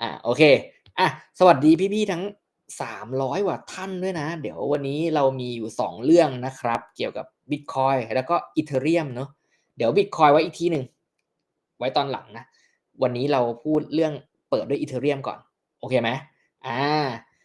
อ่าโอเคอะสวัสดีพี่ๆทั้งสามร้อยกว่าท่านด้วยนะ เดี๋ยววันนี้เรามีอยู่สองเรื่องนะครับ เกี่ยวกับ Bitcoin แล้วก็อีเทเรียมเนาะเดี๋ยว Bitcoin ไว้อีกทีหนึ่งไว้ตอนหลังนะ วันนี้เราพูดเรื่องเปิดด้วยอีเทเรียมก่อน โอเคไหมอ่า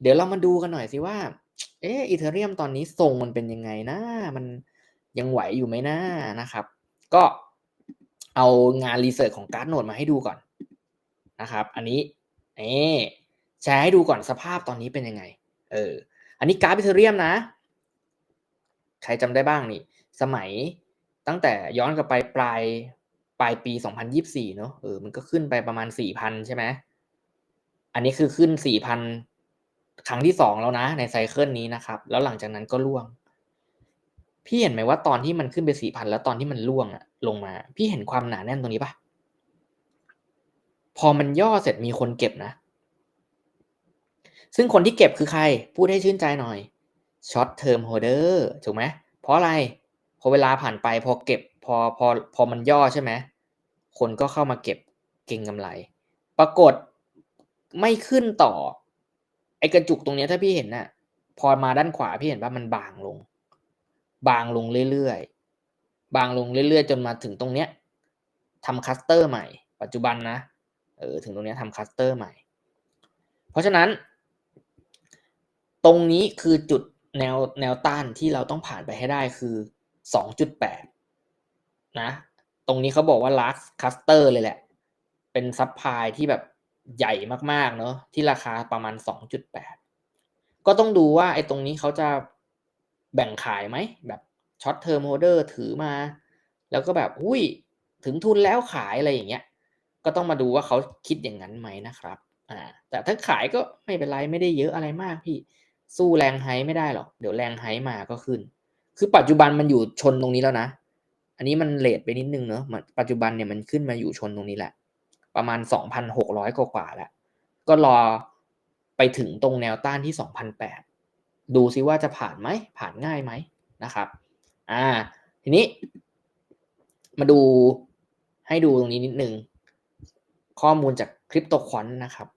เดี๋ยวเรามาดูกันหน่อยสิว่า เอออีเทเรียมตอนนี้ทรงมันเป็นยังไงนะ มันยังไหวอยู่ไหมนะนะครับ ก็เอางานรีเสิร์ชของการ์ดโนดมาให้ดูก่อนนะครับ อันนี้ เอแชร์ให้ดูก่อนสภาพตอนนี้เป็นยังไง เออ อันนี้การ์ดอีเทเรียมนะ ใครจำได้บ้างนี่ สมัยตั้งแต่ย้อนกลับไปปลายปลายปี 2024 เนอะเออ มันก็ขึ้นไปประมาณ 4,000 ใช่ไหม อันนี้คือขึ้น 4,000 ครั้งที่สองแล้วนะ ในไซเคิลนี้นะครับ แล้วหลังจากนั้นก็ล่วง พี่เห็นไหมว่าตอนที่มันขึ้นไป 4,000 แล้วตอนที่มันล่วงอะลงมา พี่เห็นความหนาแน่นตรงนี้ปะ พอมันย่อเสร็จมีคนเก็บนะ ซึ่งคนที่เก็บคือใคร พูดให้ชื่นใจหน่อย short term holder ถูกไหมเพราะอะไรพอเวลาผ่านไปพอเก็บพอพอพอมันย่อใช่ไหมคนก็เข้ามาเก็บเก่งกำไร ปรากฏไม่ขึ้นต่อ ไอกระจุกตรงนี้ถ้าพี่เห็นน่ะพอมาด้านขวาพี่เห็นว่ามันบางลง บางลงเรื่อยๆ บางลงเรื่อยๆ จนมาถึงตรงเนี้ยทำคัสเตอร์ใหม่ ปัจจุบันนะ เออถึงตรงนี้ทำคัสเตอร์ใหม่ เพราะฉะนั้น ตรงนี้คือจุดแนวแนวต้านที่เราต้องผ่านไปให้ได้คือสองจุดแปดนะ ตรงนี้เขาบอกว่า last cluster เลยแหละ เป็นซับพลายที่แบบใหญ่มากๆเนอะที่ราคาประมาณสองจุดแปดก็ต้องดูว่าไอ้ตรงนี้เขาจะแบ่งขายไหม แบบช็อตเทอร์โมเดอร์ถือมา แล้วก็แบบ อุ้ย ถึงทุนแล้วขายอะไรอย่างเงี้ย ก็ต้องมาดูว่าเขาคิดอย่างนั้นไหมนะครับ อ่า แต่ถ้าขายก็ไม่เป็นไรไม่ได้เยอะอะไรมากพี่ สู้แรงไฮไม่ได้หรอก เดี๋ยวแรงไฮมาก็ขึ้น คือปัจจุบันมันอยู่ชนตรงนี้แล้วนะ อันนี้มันเลทไปนิดนึงเนอะปัจจุบันเนี่ยมันขึ้นมาอยู่ชนตรงนี้แหละ ประมาณสองพันหกร้อยกว่าแล้ว ก็รอไปถึงตรงแนวต้านที่สองพันแปดดูซิว่าจะผ่านไหม ผ่านง่ายไหมนะครับ อ่า ทีนี้ มาดูให้ดูตรงนี้นิดนึง ข้อมูลจากคริปโตควอนนะครับ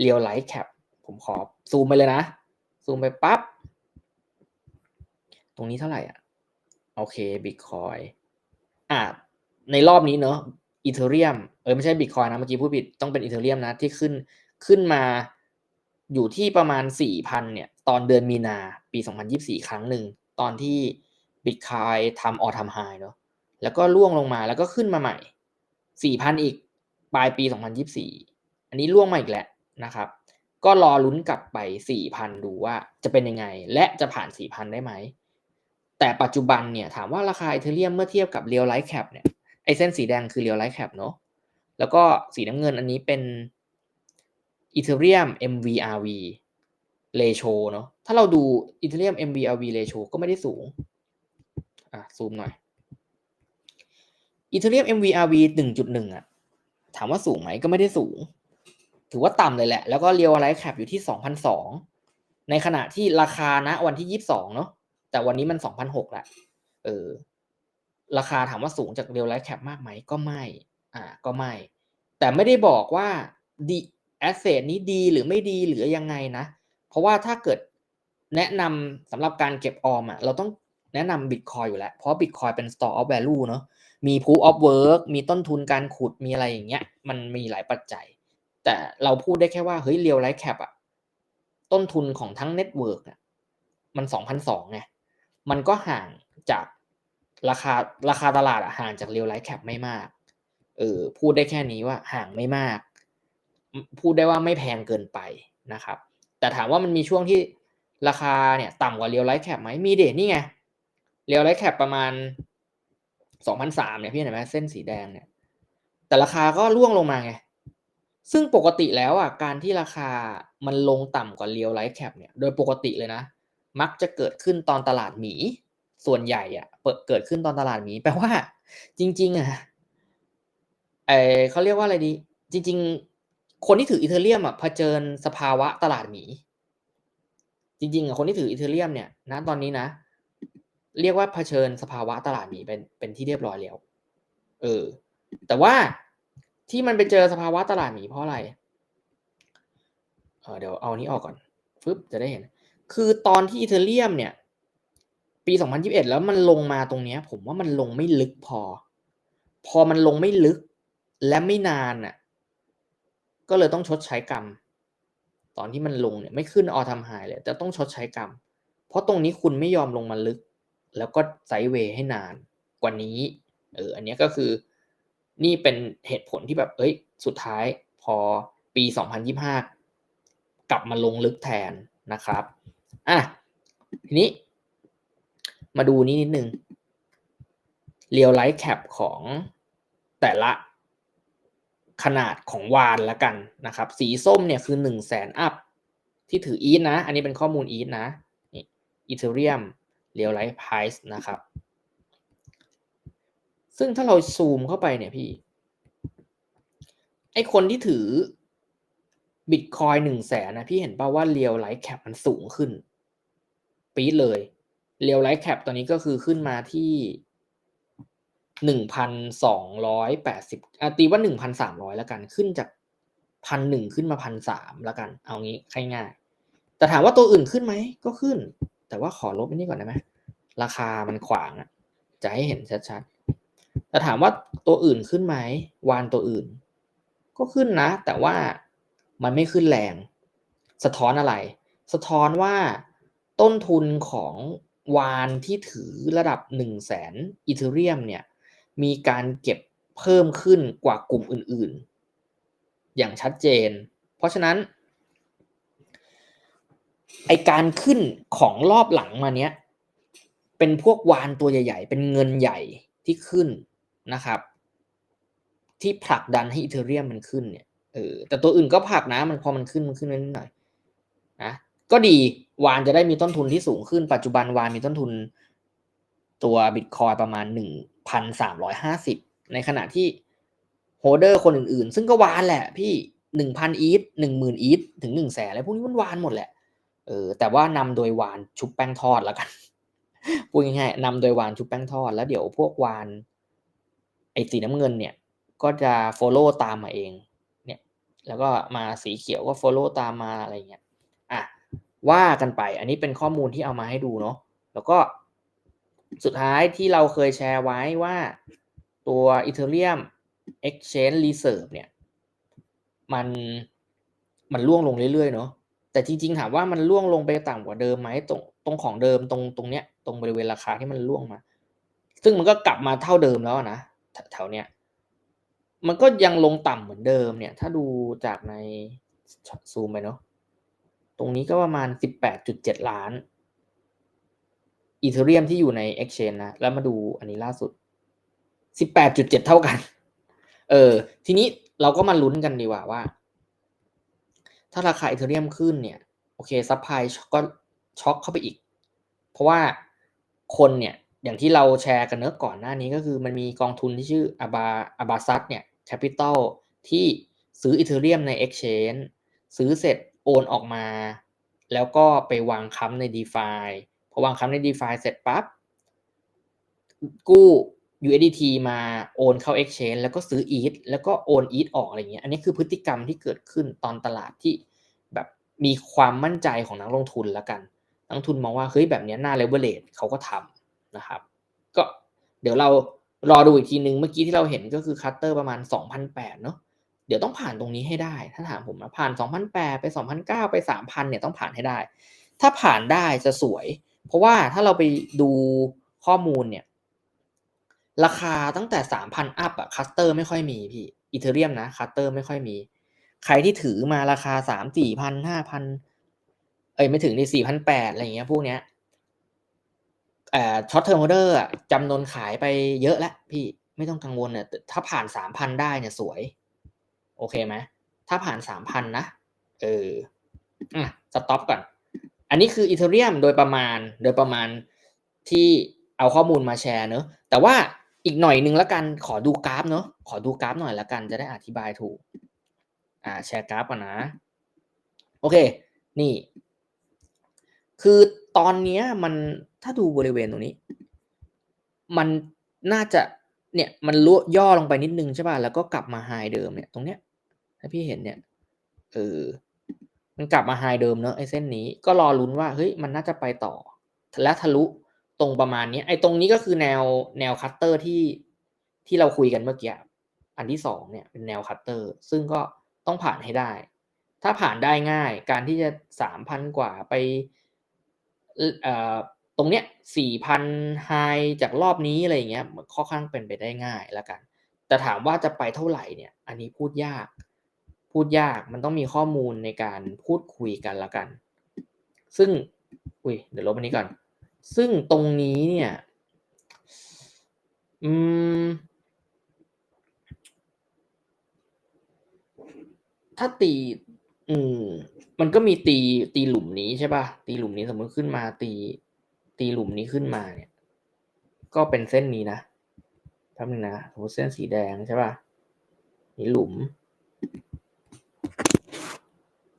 เรียวไลท์แคปผมขอซูมไปเลยนะ ซูมไปปั๊บ ตรงนี้เท่าไหร่อะ โอเคบิตคอยอ่าในรอบนี้เนอะอีเทเรียมเออไม่ใช่บิตคอยนะเมื่อกี้พูดผิดต้องเป็นอีเทเรียมนะ ที่ขึ้นขึ้นมาอยู่ที่ประมาณสี่พันเนี่ย ตอนเดือนมีนาปี 2024 ครั้งหนึ่ง ตอนที่บิตคอยทำออทำไฮเนาะแล้วก็ล่วงลงมาแล้วก็ขึ้นมาใหม่ 4,000 อีก ปลายปี 2024 อันนี้ล่วงมาอีกแหละนะครับ ก็รอลุ้นกลับไป 4,000 ดูว่าจะเป็นยังไง และจะผ่าน 4,000 ได้ไหม แต่ปัจจุบันเนี่ยถามว่าราคาอีเทเรียมเมื่อเทียบกับเรียลไลท์แคปเนี่ยไอเส้นสีแดงคือเรียลไลท์แคปเนาะแล้วก็สีน้ำเงินอันนี้เป็นอีเทเรียม MVRV ratio เนาะถ้าเราดูอีเทเรียม MVRV ratio ก็ไม่ได้สูง อะ ซูมหน่อยอีเทเรียม MVRV 1.1 อะ ถามว่าสูงไหมก็ไม่ได้สูง ถือว่าต่ำเลยแหละ แล้วก็เรียวไลท์แคปอยู่ที่2,002ในขณะที่ราคาณวันที่22เนาะแต่วันนี้มัน2,006ละเออราคาถามว่าสูงจากเรียวไลท์แคปมากไหมก็ไม่ อ่า ก็ไม่ แต่ไม่ได้บอกว่าดีแอสเซทนี้ดีหรือไม่ดีหรือยังไงนะ เพราะว่าถ้าเกิดแนะนำสำหรับการเก็บออมอะเราต้องแนะนำบิตคอยอยู่แล้ว เพราะบิตคอยเป็น store of value เนาะ มี proof of work มีต้นทุนการขุดมีอะไรอย่างเงี้ย มันมีหลายปัจจัย แต่เราพูดได้แค่ว่าเฮ้ยเรียวไลท์แคปอะต้นทุนของทั้งเน็ตเวิร์กอะมันสองพันสองไงมันก็ห่างจากราคาราคาตลาดอะห่างจากเรียวไลท์แคปไม่มากเออพูดได้แค่นี้ว่าห่างไม่มาก พูดได้ว่าไม่แพงเกินไปนะครับ แต่ถามว่ามันมีช่วงที่ราคาเนี่ยต่ำกว่าเรียวไลท์แคปไหมมีเดนี่ไงเรียวไลท์แคปประมาณ สองพันสามเนี่ยพี่เห็นไหมเส้นสีแดงเนี่ย แต่ราคาก็ร่วงลงมาไง ซึ่งปกติแล้วอะการที่ราคามันลงต่ำกว่าเรียวไลท์แคปเนี่ย โดยปกติเลยนะ มักจะเกิดขึ้นตอนตลาดหมี ส่วนใหญ่อะเกิดขึ้นตอนตลาดหมีแปลว่า จริง ๆ อะเอเขาเรียกว่าอะไรดี จริง ๆ คนที่ถืออีเทเรียมอะเผชิญสภาวะตลาดหมี จริง ๆอะคนที่ถืออีเทเรียมเนี่ยนะตอนนี้นะ เรียกว่าเผชิญสภาวะตลาดหมีเป็นเป็นที่เรียบร้อยแล้ว เออ แต่ว่าที่มันไปเจอสภาวะตลาดหมีเพราะอะไรเออเดี๋ยวเอานี้ออกก่อนฟึบจะได้เห็น คือตอนที่อีเทเรียมเนี่ย ปี 2021 แล้วมันลงมาตรงเนี้ย ผมว่ามันลงไม่ลึกพอ พอมันลงไม่ลึกและไม่นานอะ ก็เลยต้องชดใช้กรรม ตอนที่มันลงเนี่ยไม่ขึ้นออทำหายเลย แต่ต้องชดใช้กรรม เพราะตรงนี้คุณไม่ยอมลงมาลึก แล้วก็ไซด์เวย์ให้นานกว่านี้เอออันนี้ก็คือนี่เป็นเหตุผลที่แบบเอ้ยสุดท้ายพอปี 2025 กลับมาลงลึกแทนนะครับอะทีนี้ มาดูนี้นิดนึงเรียวไลท์แคปของแต่ละขนาดของวานละกันนะครับ สีส้มเนี่ยคือหนึ่งแสนอัพที่ถืออีทนะ อันนี้เป็นข้อมูลอีทนะนี่อีเทเรียม เรียวไลท์ไพรส์นะครับ ซึ่งถ้าเราซูมเข้าไปเนี่ยพี่ ไอคนที่ถือบิตคอยหนึ่งแสนนะพี่เห็นป่าว่าเรียวไลท์แคปมันสูงขึ้น ปี๊ดเลยเรียวไลท์แคปตอนนี้ก็คือขึ้นมาที่หนึ่งพันสองร้อยแปดสิบตีว่าหนึ่งพันสามร้อยแล้วกันขึ้นจากพันหนึ่งขึ้นมาพันสามแล้วกัน เอางี้ง่ายๆแต่ถามว่าตัวอื่นขึ้นไหมก็ขึ้น แต่ว่าขอลบอันนี้ก่อนได้ไหมราคามันขวางอะจะให้เห็นชัดๆแต่ถามว่าตัวอื่นขึ้นไหมวานตัวอื่น ก็ขึ้นนะ แต่ว่ามันไม่ขึ้นแรง สะท้อนอะไร สะท้อนว่าต้นทุนของวานที่ถือระดับ1นึ่งแสนอีเทเรียมเนี่ยมีการเก็บเพิ่มขึ้นกว่ากลุ่มอื่นๆ อย่างชัดเจน เพราะฉะนั้น ไอการขึ้นของรอบหลังมาเนี้ย เป็นพวกวานตัวใหญ่ ๆ เป็นเงินใหญ่ที่ขึ้นนะครับ ที่ผลักดันให้อีเทเรียมมันขึ้นเนี่ยเออแต่ตัวอื่นก็ผลักนะมันพอมันขึ้นมันขึ้นนิดหน่อยนะก็ดีวานจะได้มีต้นทุนที่สูงขึ้น ปัจจุบันวานมีต้นทุนตัวบิตคอยประมาณหนึ่งพันสามร้อยห้าสิบในขณะที่โฮเดอร์คนอื่นๆ ซึ่งก็วานแหละพี่หนึ่งพันอีทหนึ่งหมื่นอีทถึงหนึ่งแสนอะไรพวกนี้มันวานหมดแหละ เออแต่ว่านำโดยวานชุบแป้งทอดแล้วกันพูดง่ายๆนำโดยวานชุบแป้งทอด แล้วเดี๋ยวพวกวานไอ้สีน้ำเงินเนี่ยก็จะ follow ตามมาเองเนี่ยแล้วก็มาสีเขียวก็ follow ตามมาอะไรเงี้ยอะว่ากันไปอันนี้เป็นข้อมูลที่เอามาให้ดูเนาะแล้วก็สุดท้ายที่เราเคยแชร์ไว้ว่าตัว Ethereum Exchange Reserve เนี่ยมันมันล่วงลงเรื่อยๆเนาะ แต่จริงๆถามว่ามันล่วงลงไปต่ำกว่าเดิมไหมตรงตรงของเดิมตรงตรงเนี้ยตรงบริเวณราคาที่มันล่วงมา ซึ่งมันก็กลับมาเท่าเดิมแล้วนะแถวเนี้ยมันก็ยังลงต่ำเหมือนเดิมเนี่ย ถ้าดูจากในซูมไปเนาะตรงนี้ก็ประมาณ 18.7 ล้านอีเทเรียมที่อยู่ใน Exchange นะ แล้วมาดูอันนี้ล่าสุด 18.7 เท่ากัน เออ ทีนี้เราก็มาลุ้นกันดีกว่าว่า ถ้าราคาอีเทเรียมขึ้นเนี่ยโอเคซัพพลายก็ช็อกเข้าไปอีก เพราะว่าคนเนี่ยอย่างที่เราแชร์กันเนื้อก่อนหน้านี้ก็คือมันมีกองทุนที่ชื่ออาบาอาบาซัตเนี่ยแคปิตอลที่ซื้ออีเทเรียมใน Exchange ซื้อเสร็จโอนออกมา แล้วก็ไปวางค้ำใน d e f าพอวางค้ำใน d e f าเสร็จปั๊บกู้ USDT มาโอนเข้า Exchange แล้วก็ซื้อ ETH แล้วก็โอน ETH ออกอะไรเงี้ย อันนี้คือพฤติกรรมที่เกิดขึ้นตอนตลาดที่แบบมีความมั่นใจของนักลงทุนแล้วกัน นักลงทุนมองว่าเฮ้ยแบบนี้น้า leverage เขาก็ทำนะครับ ก็เดี๋ยวเรารอดูอีกทีนึง เมื่อกี้ที่เราเห็นก็คือคัตเตอร์ประมาณ 2,008เนาะ เดี๋ยวต้องผ่านตรงนี้ให้ได้ ถ้าถามผมนะผ่าน 2,008 ไป 2,009 ไป 3,000 เนี่ยต้องผ่านให้ได้ ถ้าผ่านได้จะสวย เพราะว่าถ้าเราไปดูข้อมูลเนี่ย ราคาตั้งแต่สามพันอัพอะคัสเตอร์ไม่ค่อยมีพี่อีเทเรียมนะคัสเตอร์ไม่ค่อยมี ใครที่ถือมาราคาสามสี่พันห้าพันเอ้ยไม่ถึงในสี่พันแปดอะไรเงี้ยพวกเนี้ยเอ่อช็อตเทอร์โมเดอร์จำนวนขายไปเยอะแล้วพี่ไม่ต้องกังวลเนี่ยถ้าผ่านสามพันได้เนี่ยสวย โอเคไหมถ้าผ่านสามพันนะเอออะสต็อปก่อน อันนี้คืออีเทเรียมโดยประมาณโดยประมาณที่เอาข้อมูลมาแชร์เนอะแต่ว่า อีกหน่อยนึงแล้วกันขอดูกราฟเนาะขอดูกราฟหน่อยแล้วกันจะได้อธิบายถูก อ่าแชร์กราฟก่อนนะ โอเค นี่ คือตอนนี้มันถ้าดูบริเวณตรงนี้ มันน่าจะเนี่ยมันลย่อลงไปนิดนึงใช่ป่ะแล้วก็กลับมาไฮเดิมเนี่ยตรงเนี้ยถ้าพี่เห็นเนี่ยเออมันกลับมาไฮเดิมเนอะไอ้เส้นนี้ก็รอลุ้นว่าเฮ้ยมันน่าจะไปต่อและทะลุ ตรงประมาณนี้ไอ้ตรงนี้ก็คือแนวแนวคัตเตอร์ที่ที่เราคุยกันเมื่อกี้อันที่สองเนี่ยเป็นแนวคัตเตอร์ ซึ่งก็ต้องผ่านให้ได้ ถ้าผ่านได้ง่าย การที่จะสามพันกว่าไปเอ่อตรงเนี้ยสี่พันไฮจากรอบนี้อะไรเงี้ยค่อนข้างเป็นไปได้ง่ายแล้วกัน แต่ถามว่าจะไปเท่าไหร่เนี่ย อันนี้พูดยาก พูดยากมันต้องมีข้อมูลในการพูดคุยกันละกัน ซึ่งอุ้ยเดี๋ยวลบอันนี้ก่อน ซึ่งตรงนี้เนี่ย อืม ถ้าตี อืม มันก็มีตีตีหลุมนี้ใช่ป่ะ ตีหลุมนี้สมมติขึ้นมา ตี ตีหลุมนี้ขึ้นมาเนี่ย ก็เป็นเส้นนี้นะแป๊บนึงนะสมมติเส้นสีแดงใช่ป่ะ นี่หลุม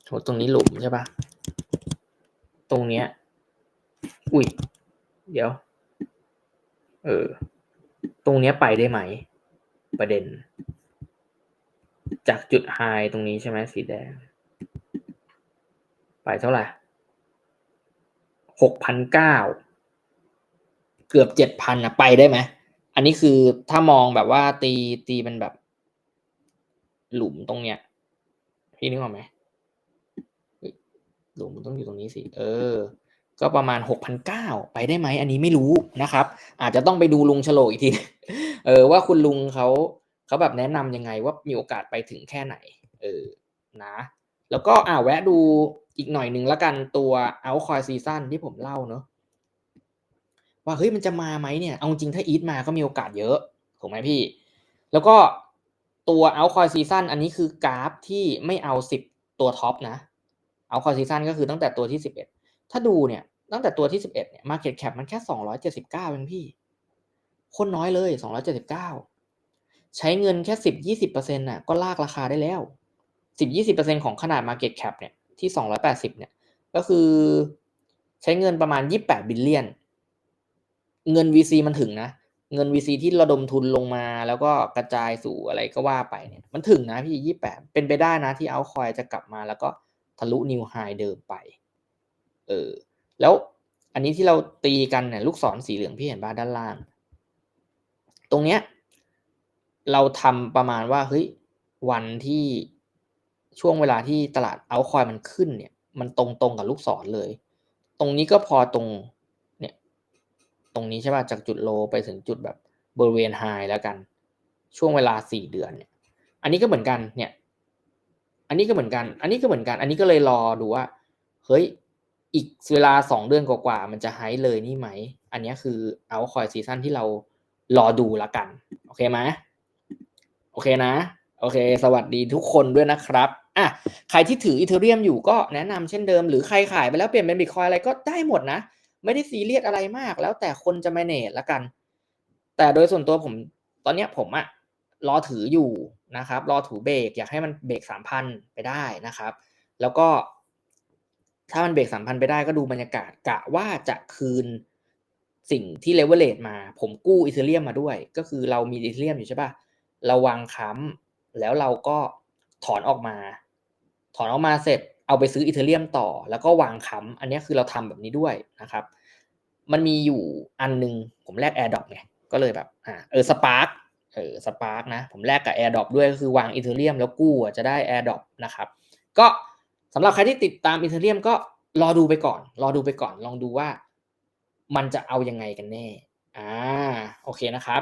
สมมติตรงนี้หลุมใช่ป่ะตรงเนี้ย อุ้ย เดี๋ยว เออ ตรงเนี้ยไปได้ไหม ประเด็น จากจุดไฮตรงนี้ใช่ไหมสีแดง ไปเท่าไหร่หกพันเก้าเกือบเจ็ดพันอะไปได้ไหม อันนี้คือถ้ามองแบบว่าตีตีเป็นแบบ หลุมตรงเนี้ย พี่นึกออกไหมหลุมมันต้องอยู่ตรงนี้สิ เออ ก็ประมาณหกพันเก้าไปได้ไหมอันนี้ไม่รู้นะครับ อาจจะต้องไปดูลุงฉลกอีกทีเออว่าคุณลุงเขาเขาแบบแนะนำยังไงว่ามีโอกาสไปถึงแค่ไหน เออนะ แล้วก็อ่าแวะดูอีกหน่อยหนึ่งละกันตัวเอาคอยซีซั่นที่ผมเล่าเนาะว่าเฮ้ยมันจะมาไหมเนี่ย เอาจริงถ้าอีทมาก็มีโอกาสเยอะถูกไหมพี่ แล้วก็ตัวเอาคอยซีซั่นอันนี้คือกราฟที่ไม่เอาสิบตัวท็อปนะเอาคอยซีซั่นก็คือตั้งแต่ตัวที่สิบเอ็ด ถ้าดูเนี่ยตั้งแต่ตัวที่สิบเอ็ดเนี่ยมาเก็ตแคปมันแค่สองร้อยเจ็ดสิบเก้าเองพี่ คนน้อยเลยสองร้อยเจ็ดสิบเก้าใช้เงินแค่สิบยี่สิบเปอร์เซ็นต์น่ะก็ลากราคาได้แล้วสิบยี่สิบเปอร์เซ็นของขนาด Market Cap เนี่ยที่สองร้อยแปดสิบเนี่ย ก็คือใช้เงินประมาณยี่แปดบิลเลียน เงิน VC มันถึงนะ เงิน VC ที่ระดมทุนลงมาแล้วก็กระจายสู่อะไรก็ว่าไปเนี่ย มันถึงนะพี่ยี่แปดเป็นไปได้นะที่เอาคอยจะกลับมาแล้วก็ทะลุนิวไฮเดิมไป เออ แล้วอันนี้ที่เราตีกันเนี่ยลูกศรสีเหลืองพี่เห็นบ้าด้านล่าง ตรงเนี้ย เราทำประมาณว่าเฮ้ยวันที่ช่วงเวลาที่ตลาดเอาคอยมันขึ้นเนี่ย มันตรงตรงกับลูกศรเลย ตรงนี้ก็พอตรงเนี่ย ตรงนี้ใช่ป่ะจากจุดโลไปถึงจุดแบบบริเวณไฮแล้วกัน ช่วงเวลาสี่เดือนเนี่ย อันนี้ก็เหมือนกันเนี่ย อันนี้ก็เหมือนกัน อันนี้ก็เหมือนกัน อันนี้ก็เลยรอดูว่า เฮ้ย อีกเวลาสองเดือนกว่าๆมันจะไฮเลยนี่ไหม อันนี้คือเอาคอยซีซั่นที่เรารอดูละกัน โอเคไหมโอเคนะ โอเค สวัสดีทุกคนด้วยนะครับอะใครที่ถืออีเทเรียมอยู่ก็แนะนำเช่นเดิม หรือใครขายไปแล้วเปลี่ยนเป็นบิตคอยอะไรก็ได้หมดนะ ไม่ได้ซีเรียสอะไรมากแล้วแต่คนจะ manage ละกัน แต่โดยส่วนตัวผมตอนเนี้ยผมอะรอถืออยู่นะครับ รอถือเบรกอยากให้มันเบรกสามพันไปได้นะครับ แล้วก็ ถ้ามันเบรกสามพันไปได้ก็ดูบรรยากาศกะว่าจะคืนสิ่งที่เลเวลเลตมา ผมกู้อีเทเรียมมาด้วย ก็คือเรามีอีเทเรียมอยู่ใช่ปะเราวางค้ำแล้วเราก็ถอนออกมา ถอนออกมาเสร็จเอาไปซื้ออีเทเรียมต่อ แล้วก็วางค้ำอันนี้คือเราทำแบบนี้ด้วยนะครับ มันมีอยู่อันนึง ผมแลก AirDrop ไงก็เลยแบบอ่าเออสปาร์กเออสปาร์กนะ ผมแลกกับ AirDrop ด้วยก็คือวางอีเทเรียมแล้วกู้จะได้ AirDrop นะครับ ก็ำหรับใครที่ติดตามอีเทเรียมก็รอดูไปก่อน รอดูไปก่อน ลองดูว่ามันจะเอายังไงกันแน่ อ่า โอเคนะครับ